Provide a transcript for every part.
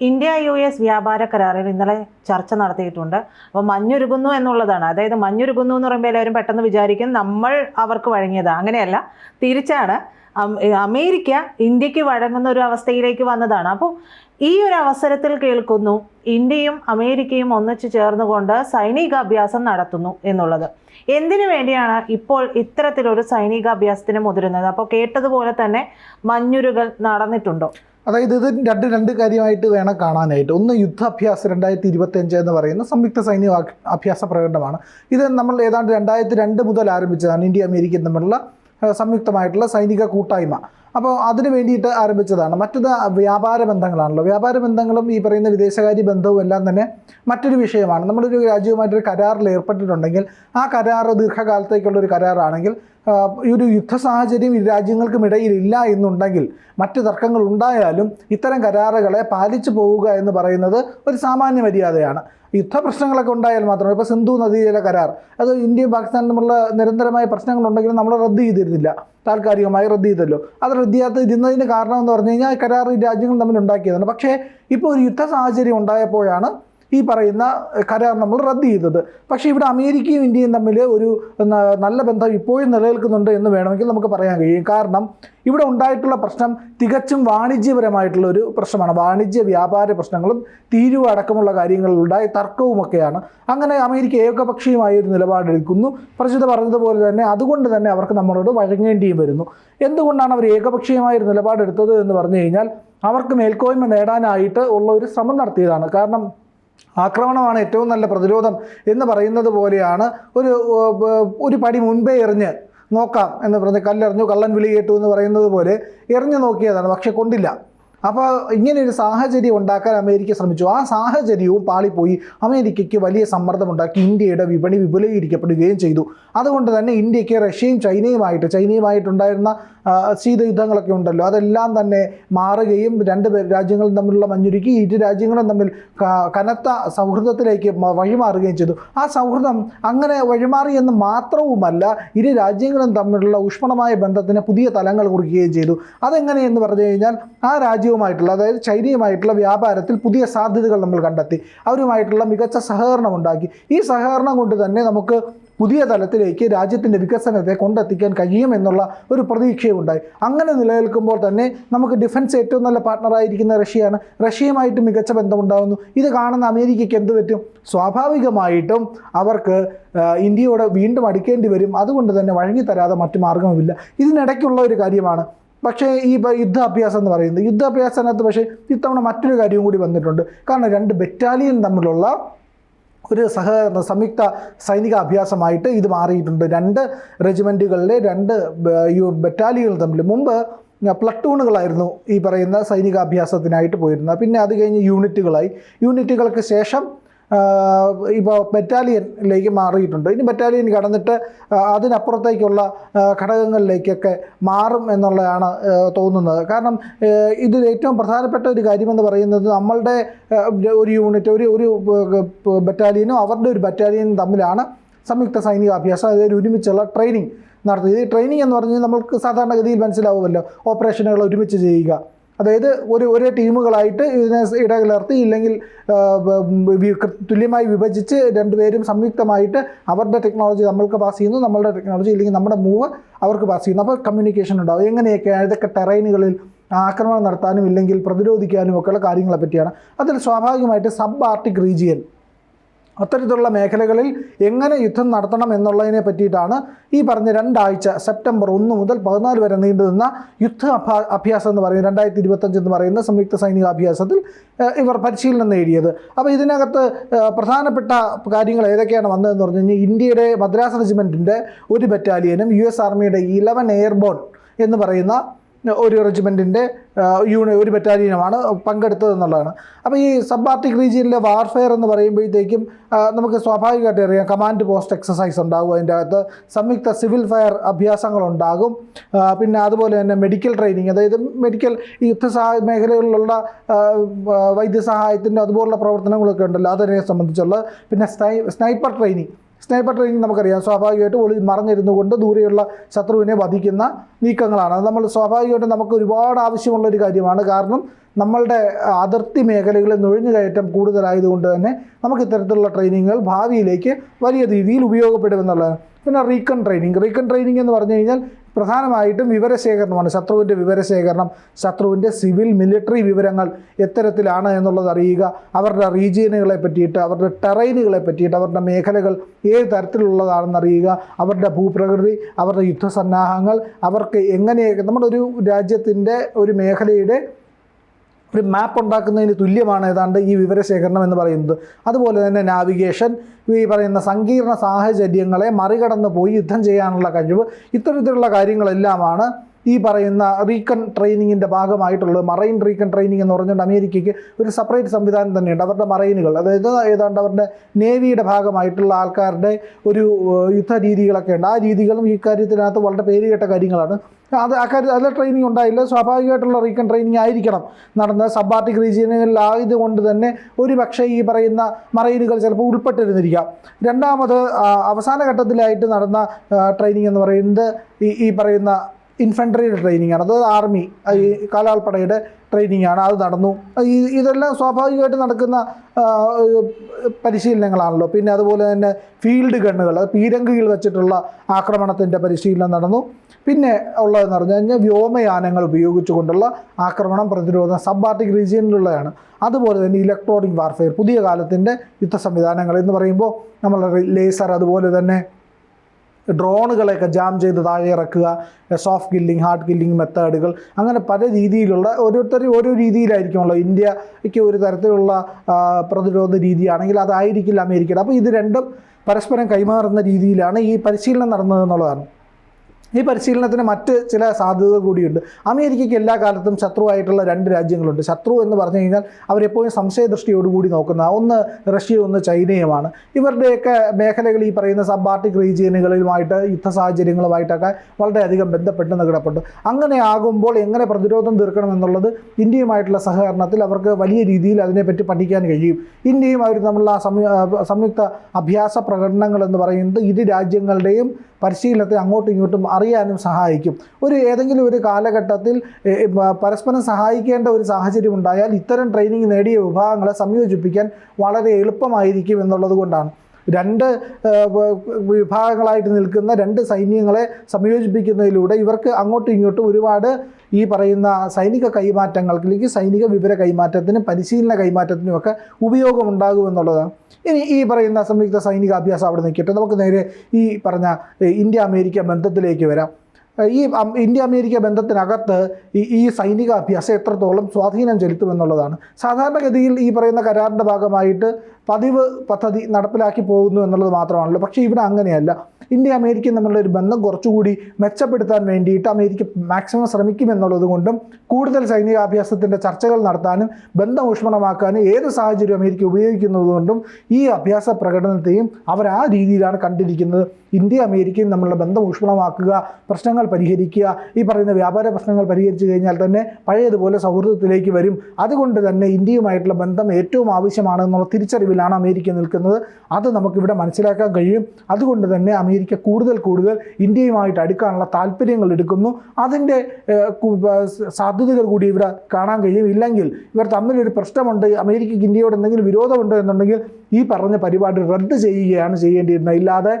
India U S വ്യാപാര കരാറിൽ ഇന്നലെ ചർച്ച നടത്തിയിട്ടുണ്ട്. അപ്പോൾ മഞ്ഞുരുകുന്നു എന്നുള്ളതാണ്. അതായത് മഞ്ഞുരുകുന്നു എന്ന് പറയുമ്പോൾ എല്ലാവരും പെട്ടെന്ന് വിചാരിക്കും നമ്മൾ അവർക്ക് വഴങ്ങിയതാണ് അങ്ങനെയല്ല. തിരിച്ചാണ് അമേരിക്ക ഇന്ത്യയ്ക്ക് വഴങ്ങുന്ന ഒരു അവസ്ഥയിലേക്ക് വന്നതാണ്. അപ്പോൾ ഈ ഒരു അവസരത്തിൽ കേൾക്കുന്നു ഇന്ത്യയും അമേരിക്കയും ഒന്നിച്ചു ചേർന്നുകൊണ്ട് സൈനികാഭ്യാസം നടത്തുന്നു എന്നുള്ളത്. എന്തിനു വേണ്ടിയാണ് ഇപ്പോൾ ഇത്തരത്തിലൊരു സൈനികാഭ്യാസത്തിന് മുതിരുന്നത്? അപ്പോൾ കേട്ടതുപോലെ തന്നെ മഞ്ഞുരുകൾ നടന്നിട്ടുണ്ടോ? അതായത് ഇത് രണ്ട് രണ്ട് കാര്യമായിട്ട് വേണം കാണാനായിട്ട്. ഒന്ന് യുദ്ധാഭ്യാസം രണ്ടായിരത്തി ഇരുപത്തിയഞ്ച് എന്ന് പറയുന്ന സംയുക്ത സൈനിക അഭ്യാസ പ്രകടനമാണ്. ഇത് നമ്മൾ ഏതാണ്ട് രണ്ടായിരത്തി രണ്ട് മുതൽ ആരംഭിച്ചതാണ്. ഇന്ത്യ അമേരിക്കയും തമ്മിലുള്ള സംയുക്തമായിട്ടുള്ള സൈനിക കൂട്ടായ്മ. അപ്പോൾ അതിന് വേണ്ടിയിട്ട് ആരംഭിച്ചതാണ്. മറ്റത് വ്യാപാര ബന്ധങ്ങളാണല്ലോ. വ്യാപാര ബന്ധങ്ങളും ഈ പറയുന്ന വിദേശകാര്യ ബന്ധവും എല്ലാം തന്നെ മറ്റൊരു വിഷയമാണ്. നമ്മളൊരു രാജ്യവുമായിട്ടൊരു കരാറിൽ ഏർപ്പെട്ടിട്ടുണ്ടെങ്കിൽ ആ കരാർ ദീർഘകാലത്തേക്കുള്ള ഒരു കരാറാണെങ്കിൽ ഈ ഒരു യുദ്ധ സാഹചര്യം ഇരു രാജ്യങ്ങൾക്കും ഇടയിൽ ഇല്ല എന്നുണ്ടെങ്കിൽ മറ്റ് തർക്കങ്ങൾ ഉണ്ടായാലും ഇത്തരം കരാറുകളെ പാലിച്ചു പോവുക എന്ന് പറയുന്നത് ഒരു സാമാന്യ മര്യാദയാണ്. യുദ്ധ പ്രശ്നങ്ങളൊക്കെ ഉണ്ടായാൽ മാത്രമേ ഇപ്പോൾ സിന്ധു നദീജല കരാർ അത് ഇന്ത്യയും പാകിസ്ഥാനും തമ്മിലുള്ള നിരന്തരമായ പ്രശ്നങ്ങളുണ്ടെങ്കിലും നമ്മൾ റദ്ദ് ചെയ്തിരുന്നില്ല. താൽക്കാലികമായി റദ്ദ് ചെയ്തല്ലോ. അത് റദ്ദ് ചെയ്യാത്ത ഇരുന്നതിന് കാരണം എന്ന് പറഞ്ഞു കഴിഞ്ഞാൽ കരാർ രാജ്യങ്ങൾ തമ്മിൽ ഉണ്ടാക്കിയതാണ്. പക്ഷേ ഇപ്പോൾ ഒരു യുദ്ധ സാഹചര്യം ഉണ്ടായപ്പോഴാണ് ഈ പറയുന്ന കരാർ നമ്മൾ റദ്ദ് ചെയ്തത്. പക്ഷേ ഇവിടെ അമേരിക്കയും ഇന്ത്യയും തമ്മിൽ ഒരു നല്ല ബന്ധം ഇപ്പോഴും നിലനിൽക്കുന്നുണ്ട് എന്ന് വേണമെങ്കിൽ നമുക്ക് പറയാൻ കഴിയും. കാരണം ഇവിടെ ഉണ്ടായിട്ടുള്ള പ്രശ്നം തികച്ചും വാണിജ്യപരമായിട്ടുള്ള ഒരു പ്രശ്നമാണ്. വാണിജ്യ വ്യാപാര പ്രശ്നങ്ങളും തീരുവ അടക്കമുള്ള കാര്യങ്ങളിലുണ്ടായ തർക്കവുമൊക്കെയാണ്. അങ്ങനെ അമേരിക്ക ഏകപക്ഷീയമായ ഒരു നിലപാടെടുക്കുന്നു. പ്രസിദ്ധ പറഞ്ഞതുപോലെ തന്നെ അതുകൊണ്ട് തന്നെ അവർക്ക് നമ്മളോട് വഴങ്ങേണ്ടിയും വരുന്നു. എന്തുകൊണ്ടാണ് അവർ ഏകപക്ഷീയമായ ഒരു നിലപാടെടുത്തത് എന്ന് പറഞ്ഞു കഴിഞ്ഞാൽ അവർക്ക് മേൽക്കോയ്മ നേടാനായിട്ട് ഉള്ള ഒരു ശ്രമം നടത്തിയതാണ്. കാരണം ആക്രമണമാണ് ഏറ്റവും നല്ല പ്രതിരോധം എന്ന് പറയുന്നത് പോലെയാണ് ഒരു ഒരു പടി മുൻപേ എറിഞ്ഞ് നോക്കാം എന്ന് പറഞ്ഞ് കല്ലെറിഞ്ഞു കള്ളൻ വിളി കേട്ടു എന്ന് പറയുന്നത് പോലെ എറിഞ്ഞു നോക്കിയതാണ് പക്ഷെ കൊണ്ടില്ല. അപ്പോൾ ഇങ്ങനെ ഒരു സാഹചര്യം ഉണ്ടാക്കാൻ അമേരിക്ക ശ്രമിച്ചു. ആ സാഹചര്യവും പാളിപ്പോയി. അമേരിക്കയ്ക്ക് വലിയ സമ്മർദ്ദമുണ്ടാക്കി. ഇന്ത്യയുടെ വിപണി വിപുലീകരിക്കപ്പെടുകയും ചെയ്തു. അതുകൊണ്ട് തന്നെ ഇന്ത്യയ്ക്ക് റഷ്യയും ചൈനയുമായിട്ട് ചൈനയുമായിട്ടുണ്ടായിരുന്ന ശീതയുദ്ധങ്ങളൊക്കെ ഉണ്ടല്ലോ. അതെല്ലാം തന്നെ മാറുകയും രണ്ട് രാജ്യങ്ങളും തമ്മിലുള്ള മഞ്ഞുരുക്കി ഇരു രാജ്യങ്ങളും തമ്മിൽ കനത്ത സൗഹൃദത്തിലേക്ക് വഴിമാറുകയും ചെയ്തു. ആ സൗഹൃദം അങ്ങനെ വഴിമാറി എന്ന് മാത്രവുമല്ല ഇരു രാജ്യങ്ങളും തമ്മിലുള്ള ഊഷ്മളമായ ബന്ധത്തിന് പുതിയ തലങ്ങൾ കുറിക്കുകയും ചെയ്തു. അതെങ്ങനെയെന്ന് പറഞ്ഞു കഴിഞ്ഞാൽ ആ രാജ്യവുമായിട്ടുള്ള അതായത് ചൈനയുമായിട്ടുള്ള വ്യാപാരത്തിൽ പുതിയ സാധ്യതകൾ നമ്മൾ കണ്ടെത്തി. അവരുമായിട്ടുള്ള മികച്ച സഹകരണം ഉണ്ടാക്കി. ഈ സഹകരണം കൊണ്ട് തന്നെ നമുക്ക് പുതിയ തലത്തിലേക്ക് രാജ്യത്തിന്റെ വികസനത്തെ കൊണ്ടെത്തിക്കാൻ കഴിയും എന്നുള്ള ഒരു പ്രതീക്ഷയുണ്ടായി അങ്ങനെ നിലനിൽക്കുമ്പോൾ തന്നെ നമുക്ക് ഡിഫൻസ് ഏറ്റവും നല്ല പാർട്ട്ണറായിരിക്കുന്ന റഷ്യയാണ്. റഷ്യയുമായിട്ട് മികച്ച ബന്ധമുണ്ടാകുന്നു ഇത് കാണുന്ന അമേരിക്കയ്ക്ക് എന്ത് പറ്റും? സ്വാഭാവികമായിട്ടും അവർക്ക് ഇന്ത്യയോട് വീണ്ടും അടുക്കേണ്ടി വരും. അതുകൊണ്ട് തന്നെ വഴങ്ങിത്തരാതെ മറ്റു മാർഗമില്ല ഇതിനിടയ്ക്കുള്ള ഒരു കാര്യമാണ്. പക്ഷേ ഈ യുദ്ധാഭ്യാസം എന്ന് പറയുന്നത് യുദ്ധാഭ്യാസത്തിനകത്ത് പക്ഷേ ഇത്തവണ മറ്റൊരു കാര്യവും കൂടി വന്നിട്ടുണ്ട്. കാരണം രണ്ട് ബറ്റാലിയൻ തമ്മിലുള്ള ഒരു സഹകരണ സംയുക്ത സൈനിക അഭ്യാസമായിട്ട് ഇത് മാറിയിട്ടുണ്ട്. രണ്ട് റെജിമെന്റുകളിലെ രണ്ട് ബറ്റാലിയനുകൾ തമ്മിൽ. മുമ്പ് പ്ലട്ടൂണുകളായിരുന്നു ഈ പറയുന്ന സൈനികാഭ്യാസത്തിനായിട്ട് പോയിരുന്നത്. പിന്നെ അത് കഴിഞ്ഞ് യൂണിറ്റുകളായി യൂണിറ്റുകൾക്ക് ശേഷം ഇപ്പോൾ ബറ്റാലിയനിലേക്ക് മാറിയിട്ടുണ്ട്. ഇനി ബറ്റാലിയൻ കടന്നിട്ട് അതിനപ്പുറത്തേക്കുള്ള ഘടകങ്ങളിലേക്കൊക്കെ മാറും എന്നുള്ളതാണ് തോന്നുന്നത്. കാരണം ഇതിൽ ഏറ്റവും പ്രധാനപ്പെട്ട ഒരു കാര്യമെന്ന് പറയുന്നത് നമ്മളുടെ ഒരു യൂണിറ്റ് ഒരു ഒരു ബറ്റാലിയനും അവരുടെ ഒരു ബറ്റാലിയനും തമ്മിലാണ് സംയുക്ത സൈനിക അഭ്യാസം. അതായത് ഒരുമിച്ചുള്ള ട്രെയിനിങ് നടത്തുന്നത്. ഈ ട്രെയിനിങ് എന്ന് പറഞ്ഞാൽ നമ്മൾക്ക് സാധാരണഗതിയിൽ മനസ്സിലാവുമല്ലോ. ഓപ്പറേഷനുകൾ ഒരുമിച്ച് ചെയ്യുക. അതായത് ഒരു ഒരേ ടീമുകളായിട്ട് ഇതിനെ ഇടകലർത്തി ഇല്ലെങ്കിൽ തുല്യമായി വിഭജിച്ച് രണ്ടുപേരും സംയുക്തമായിട്ട് അവരുടെ ടെക്നോളജി നമ്മൾക്ക് പാസ് ചെയ്യുന്നു നമ്മളുടെ ടെക്നോളജി ഇല്ലെങ്കിൽ നമ്മുടെ മൂവ് അവർക്ക് പാസ് ചെയ്യുന്നു. അപ്പോൾ കമ്മ്യൂണിക്കേഷൻ ഉണ്ടാവും. എങ്ങനെയൊക്കെയാണ് ഇതൊക്കെ ടെറൈനുകളിൽ ആക്രമണം നടത്താനും ഇല്ലെങ്കിൽ പ്രതിരോധിക്കാനും ഒക്കെയുള്ള കാര്യങ്ങളെ പറ്റിയാണ്. അതിൽ സ്വാഭാവികമായിട്ട് സബ് ആർട്ടിക് റീജിയൻ അത്തരത്തിലുള്ള മേഖലകളിൽ എങ്ങനെ യുദ്ധം നടത്തണം എന്നുള്ളതിനെ പറ്റിയിട്ടാണ് ഈ പറഞ്ഞ രണ്ടാഴ്ച സെപ്റ്റംബർ ഒന്ന് മുതൽ പതിനാല് വരെ നീണ്ടു നിന്ന യുദ്ധ അഭ്യാ അഭ്യാസം എന്ന് പറയുന്നത് രണ്ടായിരത്തി ഇരുപത്തഞ്ച് എന്ന് പറയുന്ന സംയുക്ത സൈനിക അഭ്യാസത്തിൽ ഇവർ പരിശീലനം നേടിയത്. അപ്പോൾ ഇതിനകത്ത് പ്രധാനപ്പെട്ട കാര്യങ്ങൾ ഏതൊക്കെയാണ് വന്നതെന്ന് പറഞ്ഞു കഴിഞ്ഞാൽ ഇന്ത്യയുടെ മദ്രാസ് റെജിമെന്റിന്റെ ഒരു ബറ്റാലിയനും യു എസ് ആർമിയുടെ ഇലവൻ എയർബോൺ എന്ന് പറയുന്ന ഒരു റെജിമെന്റിന്റെ യൂണി ഒരു ബറ്റാലിയനുമാണ് പങ്കെടുത്തത് എന്നുള്ളതാണ് അപ്പോൾ ഈ സബ് ആർട്ടിക് റീജിയനിലെ വാർഫെയർ എന്ന് പറയുമ്പോഴത്തേക്കും നമുക്ക് സ്വാഭാവികമായിട്ട് അറിയാം കമാൻഡ് പോസ്റ്റ് എക്സസൈസ് ഉണ്ടാകും അതിന്റെ അകത്ത്. സംയുക്ത സിവിൽ ഫയർ അഭ്യാസങ്ങളുണ്ടാകും. പിന്നെ അതുപോലെ തന്നെ മെഡിക്കൽ ട്രെയിനിങ് അതായത് മെഡിക്കൽ യുദ്ധസഹായ മേഖലകളിലുള്ള വൈദ്യസഹായത്തിന്റെ അതുപോലുള്ള പ്രവർത്തനങ്ങളൊക്കെ ഉണ്ടല്ലോ അതിനെ സംബന്ധിച്ചുള്ള. പിന്നെ സ്നൈ സ്നൈപ്പർ ട്രെയിനിങ് സ്നൈപ്പർ ട്രെയിനിങ് നമുക്കറിയാം. സ്വാഭാവികമായിട്ട് ഒളി മറഞ്ഞിരുന്നു കൊണ്ട് ദൂരെയുള്ള ശത്രുവിനെ വധിക്കുന്ന നീക്കങ്ങളാണ്. അത് നമ്മൾ സ്വാഭാവികമായിട്ടും നമുക്ക് ഒരുപാട് ആവശ്യമുള്ള ഒരു കാര്യമാണ്. കാരണം നമ്മളുടെ അതിർത്തി മേഖലകളിൽ നുഴഞ്ഞുകയറ്റം കൂടുതലായതുകൊണ്ട് തന്നെ നമുക്ക് ഇത്തരത്തിലുള്ള ട്രെയിനിങ്ങുകൾ ഭാവിയിലേക്ക് വലിയ രീതിയിൽ ഉപയോഗപ്പെടുമെന്നുള്ളതാണ്. പിന്നെ റീക്കൺ ട്രെയിനിങ്. റീക്കൺ ട്രെയിനിങ് എന്ന് പറഞ്ഞു കഴിഞ്ഞാൽ പ്രധാനമായിട്ടും വിവരശേഖരണമാണ് ശത്രുവിന്റെ വിവരശേഖരണം ശത്രുവിന്റെ സിവിൽ മിലിറ്ററി വിവരങ്ങൾ എത്തരത്തിലാണ് എന്നുള്ളത് അറിയുക. അവരുടെ റീജിയനുകളെ പറ്റിയിട്ട് അവരുടെ ടെറൈനുകളെ പറ്റിയിട്ട് അവരുടെ മേഖലകൾ ഏത് തരത്തിലുള്ളതാണെന്ന് അറിയുക. അവരുടെ ഭൂപ്രകൃതി അവരുടെ യുദ്ധസന്നാഹങ്ങൾ അവർക്ക് എങ്ങനെയൊക്കെ നമ്മുടെ ഒരു രാജ്യത്തിന്റെ ഒരു മേഖലയുടെ ഒരു മാപ്പ് ഉണ്ടാക്കുന്നതിന് തുല്യമാണ് ഏതാണ്ട് ഈ വിവരശേഖരണം എന്ന് പറയുന്നത്. അതുപോലെ തന്നെ നാവിഗേഷൻ ഈ പറയുന്ന സങ്കീർണ സാഹചര്യങ്ങളെ മറികടന്ന് പോയി യുദ്ധം ചെയ്യാനുള്ള കഴിവ് ഇത്തരത്തിലുള്ള കാര്യങ്ങളെല്ലാമാണ് ഈ പറയുന്ന റീകൺ ട്രെയിനിങ്ങിന്റെ ഭാഗമായിട്ടുള്ളത് മറൈൻ റീകൺ ട്രെയിനിങ് എന്ന് പറഞ്ഞുകൊണ്ട് അമേരിക്കയ്ക്ക് ഒരു സെപ്പറേറ്റ് സംവിധാനം തന്നെയുണ്ട്. അവരുടെ മറൈനുകൾ അതായത് ഏതാണ്ട് അവരുടെ നേവിയുടെ ഭാഗമായിട്ടുള്ള ആൾക്കാരുടെ ഒരു യുദ്ധ രീതികളൊക്കെ ഉണ്ട് ആ രീതികളും ഈ കാര്യത്തിനകത്ത് വളരെ പേരുകേട്ട കാര്യങ്ങളാണ്. അത് കാര്യം അതിൽ ട്രെയിനിങ് ഉണ്ടായില്ല. സ്വാഭാവികമായിട്ടുള്ള റീകൺ ട്രെയിനിങ് ആയിരിക്കണം നടന്ന സബാർട്ടിക് റീജിയനുകളിലായതുകൊണ്ട് തന്നെ ഒരു പക്ഷേ ഈ പറയുന്ന മറൈനുകൾ ചിലപ്പോൾ ഉൾപ്പെട്ടിരുന്നിരിക്കാം. രണ്ടാമത് അവസാന ഘട്ടത്തിലായിട്ട് നടന്ന ട്രെയിനിങ് എന്ന് പറയുന്നത് ഈ ഈ പറയുന്ന ഇൻഫൻട്രിയുടെ ട്രെയിനിങ് ആണ്. അതായത് ആർമി ഈ കാലാൾപ്പടയുടെ ട്രെയിനിങ് ആണ്. അത് നടന്നു. ഈ ഇതെല്ലാം സ്വാഭാവികമായിട്ട് നടക്കുന്ന പരിശീലനങ്ങളാണല്ലോ. പിന്നെ അതുപോലെ തന്നെ ഫീൽഡ് ഗണ്ണുകൾ അത് പീരങ്കിയിൽ വെച്ചിട്ടുള്ള ആക്രമണത്തിന്റെ പരിശീലനം നടന്നു. പിന്നെ ഉള്ളതെന്ന് പറഞ്ഞു കഴിഞ്ഞാൽ വ്യോമയാനങ്ങൾ ഉപയോഗിച്ചുകൊണ്ടുള്ള ആക്രമണം പ്രതിരോധം സബ് ആർട്ടിക് റീജിയനിലുള്ളതാണ് അതുപോലെ തന്നെ ഇലക്ട്രോണിക് വാർഫെയർ പുതിയ കാലത്തിന്റെ യുദ്ധ സംവിധാനങ്ങൾ എന്ന് പറയുമ്പോൾ നമ്മളുടെ ലേസർ അതുപോലെ തന്നെ ഡ്രോണുകളെയൊക്കെ ജാം ചെയ്ത് താഴെ ഇറക്കുക സോഫ്റ്റ് കില്ലിംഗ് ഹാർഡ് കില്ലിംഗ് മെത്തേഡുകൾ അങ്ങനെ പല രീതിയിലുള്ള ഓരോരുത്തരും ഓരോ രീതിയിലായിരിക്കുമല്ലോ. ഇന്ത്യയ്ക്ക് ഒരു തരത്തിലുള്ള പ്രതിരോധ രീതിയാണെങ്കിൽ അതായിരിക്കില്ല അമേരിക്കയുടെ. അപ്പോൾ ഇത് രണ്ടും പരസ്പരം കൈമാറുന്ന രീതിയിലാണ് ഈ പരിശീലനം നടന്നതെന്നുള്ളതാണ് ഈ പരിശീലനത്തിന് മറ്റ് ചില സാധ്യതകൾ കൂടിയുണ്ട്. അമേരിക്കയ്ക്ക് എല്ലാ കാലത്തും ശത്രുവായിട്ടുള്ള രണ്ട് രാജ്യങ്ങളുണ്ട്. ശത്രു എന്ന് പറഞ്ഞു കഴിഞ്ഞാൽ അവരെപ്പോഴും സംശയദൃഷ്ടിയോടുകൂടി നോക്കുന്ന ഒന്ന് റഷ്യ ഒന്ന് ചൈനയുമാണ്. ഇവരുടെയൊക്കെ മേഖലകൾ ഈ പറയുന്ന സബാർട്ടിക് റീജിയനുകളിലുമായിട്ട് യുദ്ധ സാഹചര്യങ്ങളുമായിട്ടൊക്കെ വളരെയധികം ബന്ധപ്പെട്ട് കിടപ്പുണ്ട് അങ്ങനെ ആകുമ്പോൾ എങ്ങനെ പ്രതിരോധം തീർക്കണം എന്നുള്ളത് ഇന്ത്യയുമായിട്ടുള്ള സഹകരണത്തിൽ അവർക്ക് വലിയ രീതിയിൽ അതിനെപ്പറ്റി പഠിക്കാൻ കഴിയും. ഇന്ത്യയും അവർ തമ്മിലുള്ള സംയുക്ത അഭ്യാസ പ്രകടനങ്ങൾ എന്ന് പറയുന്നത് ഇരു രാജ്യങ്ങളുടെയും പരിശീലനത്തെ അങ്ങോട്ടും ഇങ്ങോട്ടും അറിയാനും സഹായിക്കും. ഒരു ഏതെങ്കിലും ഒരു കാലഘട്ടത്തിൽ പരസ്പരം സഹായിക്കേണ്ട ഒരു സാഹചര്യം ഉണ്ടായാൽ ഇത്തരം ട്രെയിനിങ് നേടിയ വിഭാഗങ്ങളെ സംയോജിപ്പിക്കാൻ വളരെ എളുപ്പമായിരിക്കും എന്നുള്ളത് കൊണ്ടാണ്. രണ്ട് വിഭാഗങ്ങളായിട്ട് നിൽക്കുന്ന രണ്ട് സൈന്യങ്ങളെ സംയോജിപ്പിക്കുന്നതിലൂടെ ഇവർക്ക് അങ്ങോട്ടും ഇങ്ങോട്ടും ഒരുപാട് ഈ പറയുന്ന സൈനിക കൈമാറ്റങ്ങൾക്ക് അല്ലെങ്കിൽ സൈനിക വിവര കൈമാറ്റത്തിനും പരിശീലന കൈമാറ്റത്തിനും ഒക്കെ ഉപയോഗമുണ്ടാകുമെന്നുള്ളതാണ് ഇനി ഈ പറയുന്ന സംയുക്ത സൈനിക അഭ്യാസം അവിടെ നിൽക്കട്ടെ. നമുക്ക് നേരെ ഈ പറഞ്ഞ ഇന്ത്യ അമേരിക്ക ബന്ധത്തിലേക്ക് വരാം. ഈ ഇന്ത്യ അമേരിക്ക ബന്ധത്തിനകത്ത് ഈ ഈ സൈനിക അഭ്യാസം എത്രത്തോളം സ്വാധീനം ചെലുത്തുമെന്നുള്ളതാണ് സാധാരണഗതിയിൽ ഈ പറയുന്ന കരാറിന്റെ ഭാഗമായിട്ട് പതിവ് പദ്ധതി നടപ്പിലാക്കി പോകുന്നു എന്നുള്ളത് മാത്രമാണല്ലോ. പക്ഷേ ഇവിടെ അങ്ങനെയല്ല. ഇന്ത്യ അമേരിക്കയും തമ്മിലുള്ള ഒരു ബന്ധം കുറച്ചുകൂടി മെച്ചപ്പെടുത്താൻ വേണ്ടിയിട്ട് അമേരിക്ക മാക്സിമം ശ്രമിക്കുമെന്നുള്ളത് കൊണ്ടും കൂടുതൽ സൈനികാഭ്യാസത്തിന്റെ ചർച്ചകൾ നടത്താനും ബന്ധം ഊഷ്മണമാക്കാനും ഏത് സാഹചര്യം അമേരിക്ക ഉപയോഗിക്കുന്നതുകൊണ്ടും ഈ അഭ്യാസ പ്രകടനത്തെയും അവർ ആ രീതിയിലാണ് കണ്ടിരിക്കുന്നത്. ഇന്ത്യ അമേരിക്കയും തമ്മിലുള്ള ബന്ധം ഊഷ്മളമാക്കുക പ്രശ്നങ്ങൾ പരിഹരിക്കുക ഈ പറയുന്ന വ്യാപാര പ്രശ്നങ്ങൾ പരിഹരിച്ചു കഴിഞ്ഞാൽ തന്നെ പഴയതുപോലെ സൗഹൃദത്തിലേക്ക് വരും. അതുകൊണ്ട് തന്നെ ഇന്ത്യയുമായിട്ടുള്ള ബന്ധം ഏറ്റവും ആവശ്യമാണ് എന്നുള്ള തിരിച്ചറിവിലാണ് അമേരിക്ക നിൽക്കുന്നത്. അത് നമുക്കിവിടെ മനസ്സിലാക്കാൻ കഴിയും. അതുകൊണ്ട് തന്നെ അമേരിക്ക കൂടുതൽ കൂടുതൽ ഇന്ത്യയുമായിട്ട് അടുക്കാനുള്ള താല്പര്യങ്ങൾ എടുക്കുന്നു. അതിന്റെ സാധ്യതകൾ കൂടി ഇവിടെ കാണാൻ കഴിയും. ഇല്ലെങ്കിൽ ഇവർ തമ്മിലൊരു പ്രശ്നമുണ്ട് അമേരിക്കയ്ക്ക് ഇന്ത്യയോട് എന്തെങ്കിലും വിരോധമുണ്ടോ എന്നുണ്ടെങ്കിൽ ഈ പറഞ്ഞ പരിപാടി റദ്ദ് ചെയ്യുകയാണ് ചെയ്യേണ്ടിയിരുന്നത്. ഇല്ലാതെ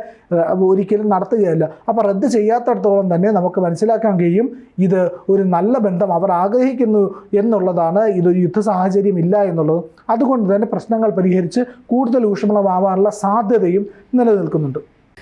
ഒരിക്കലും നടത്തുകയല്ല. അപ്പോൾ റദ്ദ് ചെയ്യാത്തടത്തോളം തന്നെ നമുക്ക് മനസ്സിലാക്കാൻ കഴിയും ഇത് ഒരു നല്ല ബന്ധം അവർ ആഗ്രഹിക്കുന്നു എന്നുള്ളതാണ്. ഇതൊരു യുദ്ധ സാഹചര്യം ഇല്ല എന്നുള്ളത്. അതുകൊണ്ട് തന്നെ പ്രശ്നങ്ങൾ പരിഹരിച്ച് കൂടുതൽ ഊഷ്മളമാവാനുള്ള സാധ്യതയും നിലനിൽക്കുന്നുണ്ട്.